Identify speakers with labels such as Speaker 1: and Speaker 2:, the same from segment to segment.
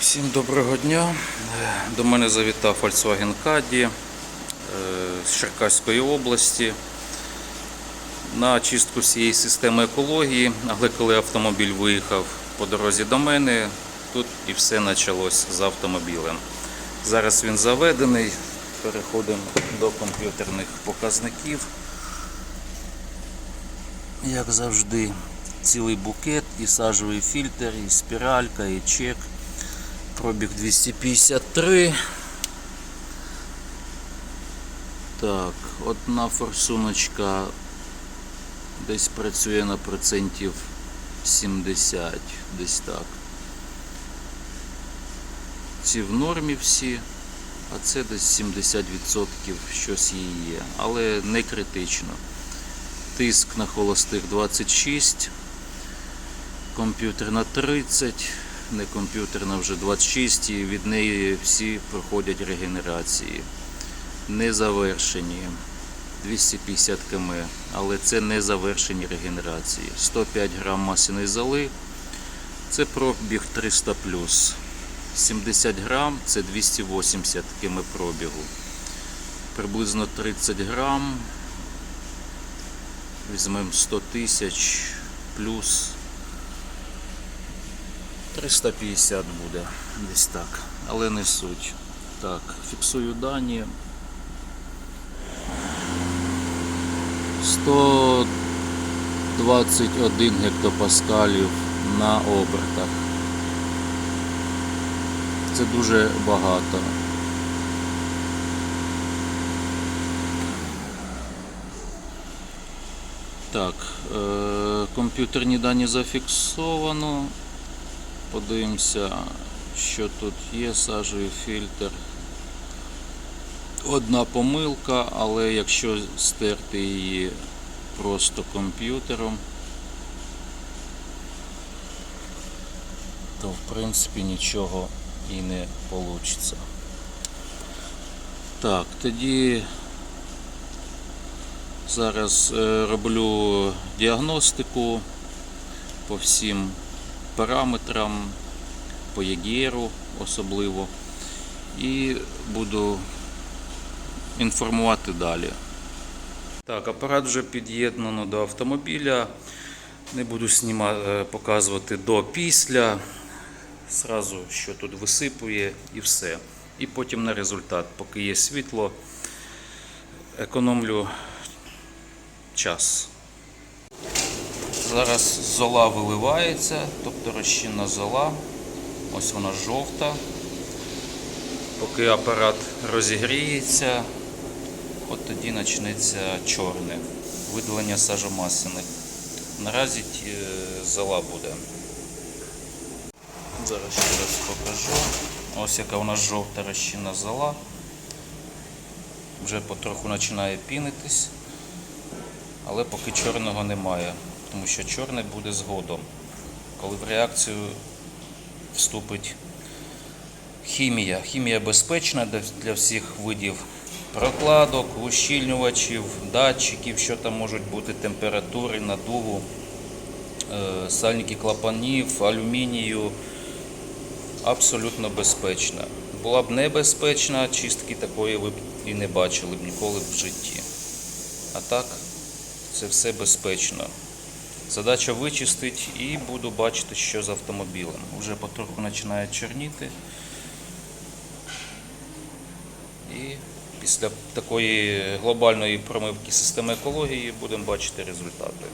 Speaker 1: Всім доброго дня. До мене завітав Volkswagen Caddy е, з Черкаської області на чистку всієї системи екології. Але коли автомобіль виїхав по дорозі до мене, тут і все почалось з автомобілем. Зараз він заведений. Переходимо до комп'ютерних показників. Як завжди, цілий букет, і сажовий фільтр, і спіралька, і чек. Пробіг 253. Так, одна форсуночка десь працює на процентів 70, десь так. Ці в нормі всі, а це десь 70% щось її є, але не критично. Тиск на холостих 26, комп'ютерна 30 не комп'ютерна вже 26 і від неї всі проходять регенерації. Не завершені 250 км, але це не завершені регенерації. 105 грам масляної золи, це пробіг 300 70 грам це 280 км пробігу. Приблизно 30 грам. Візьмемо 100 тисяч плюс 350 буде, десь так, але не суть. Так, фіксую дані. 121 гектопаскалів на обертах. Це дуже багато. Так, е- комп'ютерні дані зафіксовано. Подивимося, що тут є, сажовий фільтр. Одна помилка, але якщо стерти її просто комп'ютером, то в принципі нічого і не вийде. Так, тоді зараз е, роблю діагностику по всім параметрам, по ЄГРу особливо. І буду інформувати далі. Так, апарат вже під'єднано до автомобіля. Не буду сніма, е, показувати до після. Зразу, що тут висипує і все. І потім на результат, поки є світло, економлю час. Зараз зола виливається, тобто розчинна зола. Ось вона жовта. Поки апарат розігріється, от тоді почнеться чорне видалення сажомасляних. Наразі зола буде. Зараз ще раз покажу. Ось яка у нас жовта розчинна зола. Вже потроху починає пінитись, але поки чорного немає тому що чорне буде згодом, коли в реакцію вступить хімія. Хімія безпечна для- для всіх видів прокладок, ущільнювачів, датчиків, що там можуть бути температури, надуву, е, сальники клапанів, алюмінію. Абсолютно безпечна. Була б небезпечна, чистки такої ви б і не бачили б ніколи в житті. А так, це все безпечно. Задача вичистити і буду бачити, що з автомобілем. Вже потроху починає чорніти. І після такої глобальної промивки системи екології будемо бачити результати.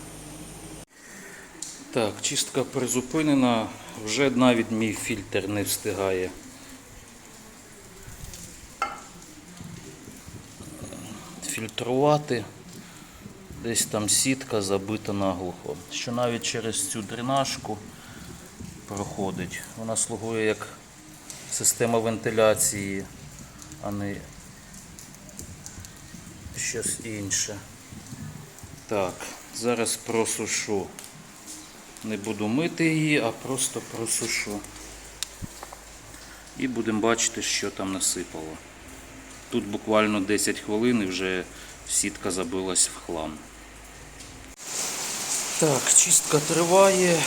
Speaker 1: Так, чистка призупинена. Вже навіть мій фільтр не встигає. Фільтрувати. Десь там сітка забита наглухо. Що навіть через цю дренажку проходить. Вона слугує як система вентиляції, а не щось інше. Так, зараз просушу. Не буду мити її, а просто просушу. І будемо бачити, що там насипало. Тут буквально 10 хвилин і вже сітка забилась в хлам. Так, чистка триває.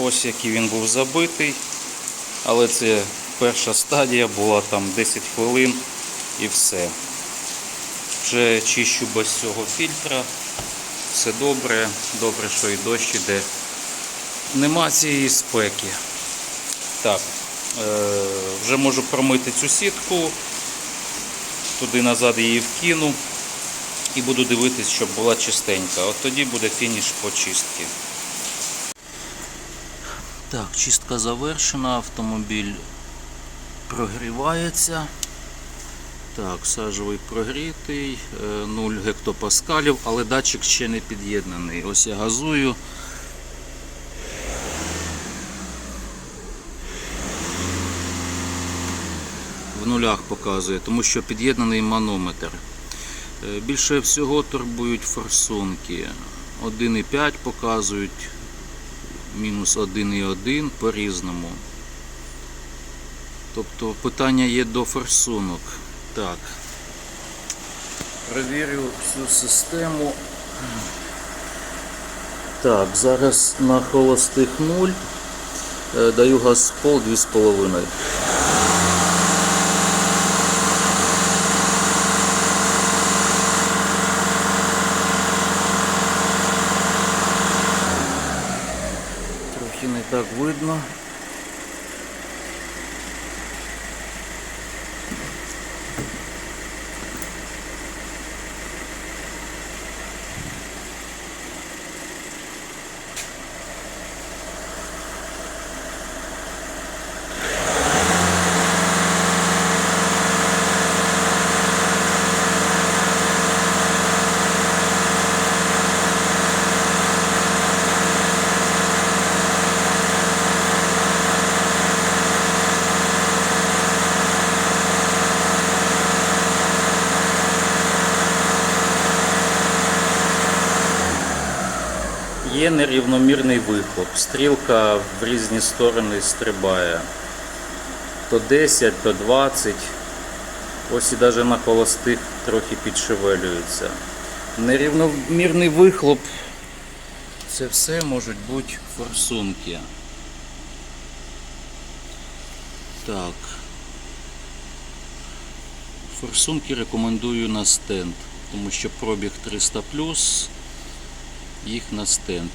Speaker 1: Ось який він був забитий. Але це перша стадія була там 10 хвилин і все. Вже чищу без цього фільтра. Все добре, добре, що і дощ іде. Нема цієї спеки. Так, е, вже можу промити цю сітку, туди назад її вкину і буду дивитись, щоб була чистенька. От тоді буде фініш по чистці. Так, чистка завершена, автомобіль прогрівається. Так, сажовий прогрітий, е, 0 гектопаскалів, але датчик ще не під'єднаний. Ось я газую. В нулях показує, тому що під'єднаний манометр. Е, Більше всього турбують форсунки. 1,5 показують, мінус 1,1 по-різному. Тобто питання є до форсунок. Так. Перевірю всю систему. Так, зараз на холостих 0. Е, Даю газ пол 2,5. vidno. Є нерівномірний вихлоп. Стрілка в різні сторони стрибає. То 10, то 20. Ось і навіть на холостих трохи підшевелюється. Нерівномірний вихлоп. Це все можуть бути форсунки. Так. Форсунки рекомендую на стенд, тому що пробіг 300 їх на стенд.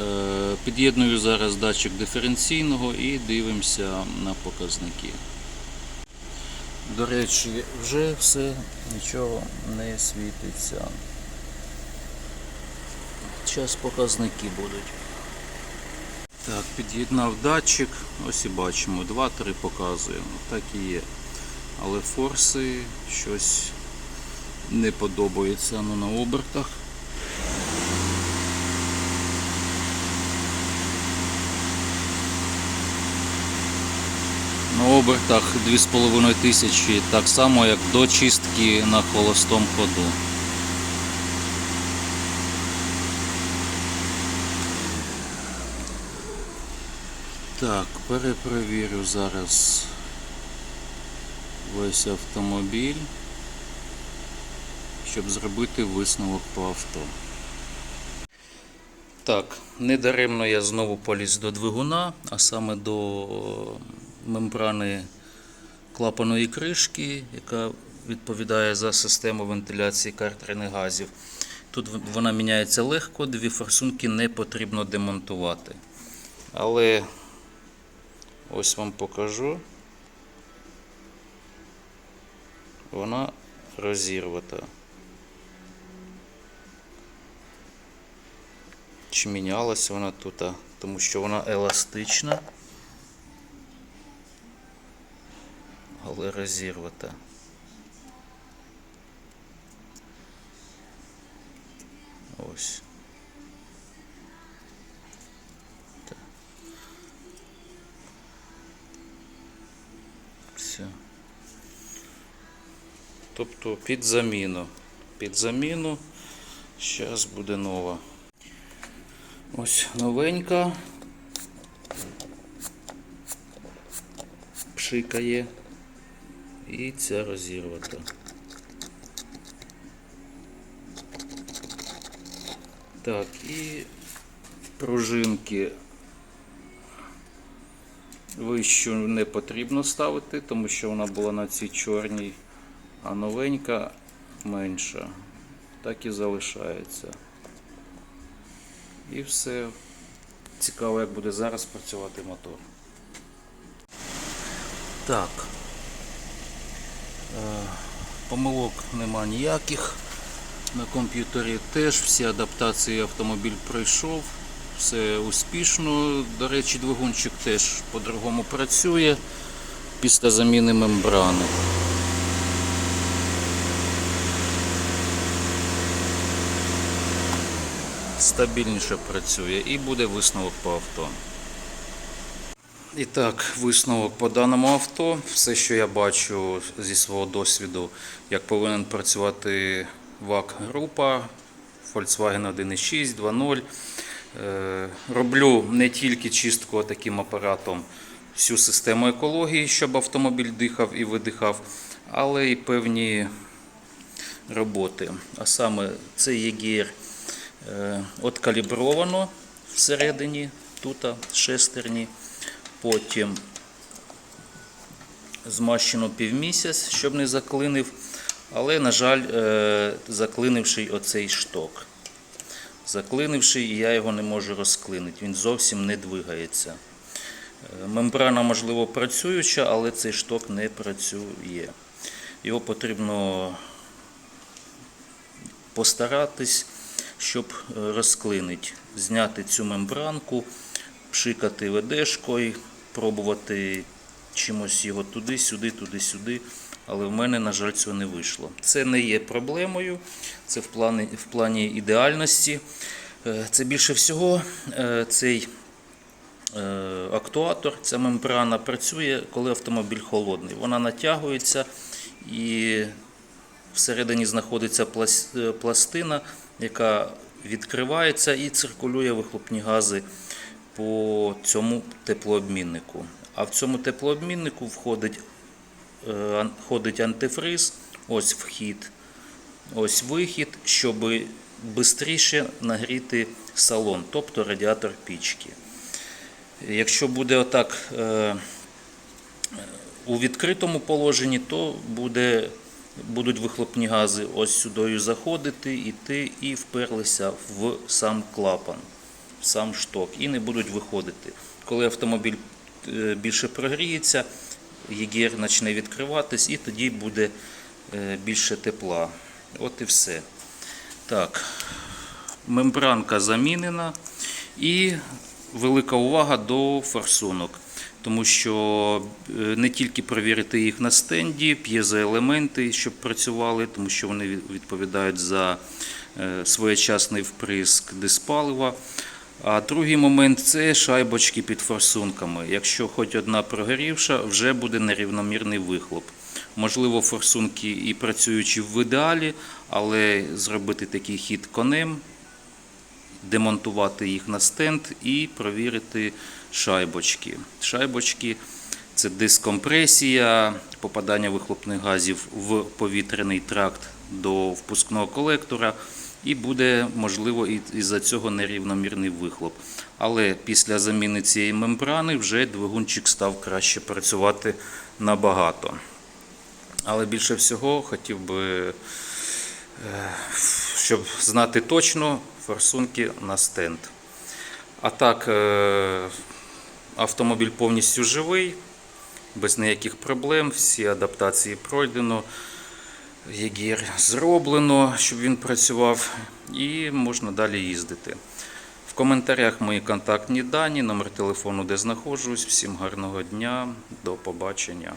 Speaker 1: Е, Під'єдную зараз датчик диференційного і дивимося на показники. До речі, вже все нічого не світиться. Зараз показники будуть. Так, під'єднав датчик, ось і бачимо, 2-3 показує. Так і є. Але форси щось не подобається ну, на обертах. На обертах 2500, так само як до чистки на холостому ходу. Так, перепровірю зараз весь автомобіль, щоб зробити висновок по авто. Так, недаремно я знову поліз до двигуна, а саме до мембрани клапаної кришки, яка відповідає за систему вентиляції картерних газів. Тут вона міняється легко, дві форсунки не потрібно демонтувати. Але ось вам покажу. Вона розірвата. Чи мінялася вона тут, тому що вона еластична, але розірвата. Ось. Так. Все. Тобто під заміну. Під заміну. Зараз буде нова. Ось новенька. Пшикає. І ця розірвата. Так, і пружинки Вищу не потрібно ставити, тому що вона була на цій чорній, а новенька менша. Так і залишається. І все. Цікаво, як буде зараз працювати мотор. Так. Е, Помилок нема ніяких. На комп'ютері теж всі адаптації автомобіль пройшов. Все успішно. До речі, двигунчик теж по-другому працює після заміни мембрани. Стабільніше працює і буде висновок по авто. І так, висновок по даному авто. Все, що я бачу зі свого досвіду, як повинен працювати ВАК-група Volkswagen 1.6, 2.0. Е, Роблю не тільки чистку таким апаратом всю систему екології, щоб автомобіль дихав і видихав, але й певні роботи. А саме це ЄГР е, откалібровано всередині, тут шестерні. Потім змащено півмісяць, щоб не заклинив. Але, на жаль, е, заклинивший оцей шток. Заклинивший, і я його не можу розклинити. Він зовсім не двигається. Е, Мембрана, можливо, працююча, але цей шток не працює. Його потрібно постаратись, щоб е, розклинити. Зняти цю мембранку, пшикати ведешкою, пробувати чимось його туди-сюди, туди-сюди. Але в мене, на жаль, цього не вийшло. Це не є проблемою, це в плані, в плані ідеальності. Е, Це більше всього е, цей е, актуатор, ця мембрана працює, коли автомобіль холодний. Вона натягується і всередині знаходиться пластина, яка відкривається і циркулює вихлопні гази по цьому теплообміннику. А в цьому теплообміннику входить, е, входить антифриз, ось вхід, ось вихід, щоб швидше нагріти салон, тобто радіатор пічки. Якщо буде отак е, у відкритому положенні, то буде, будуть вихлопні гази ось сюди заходити, іти і вперлися в сам клапан, сам шток, і не будуть виходити. Коли автомобіль е, більше прогріється, ЄГР почне відкриватись, і тоді буде е, більше тепла. От і все. Так, мембранка замінена і велика увага до форсунок, тому що е, не тільки перевірити їх на стенді, п'єзоелементи, щоб працювали, тому що вони відповідають за своєчасний вприск диспалива. А другий момент це шайбочки під форсунками. Якщо хоч одна прогорівша, вже буде нерівномірний вихлоп. Можливо, форсунки і працюючи в ідеалі, але зробити такий хід конем, демонтувати їх на стенд і провірити шайбочки. Шайбочки це дискомпресія, попадання вихлопних газів в повітряний тракт до впускного колектора. І буде, можливо, і із-за цього нерівномірний вихлоп. Але після заміни цієї мембрани вже двигунчик став краще працювати набагато. Але більше всього хотів би, е, щоб знати точно форсунки на стенд. А так, е, автомобіль повністю живий, без ніяких проблем, всі адаптації пройдено. ЄГР зроблено, щоб він працював, і можна далі їздити. В коментарях мої контактні дані, номер телефону, де знаходжусь. Всім гарного дня, до побачення.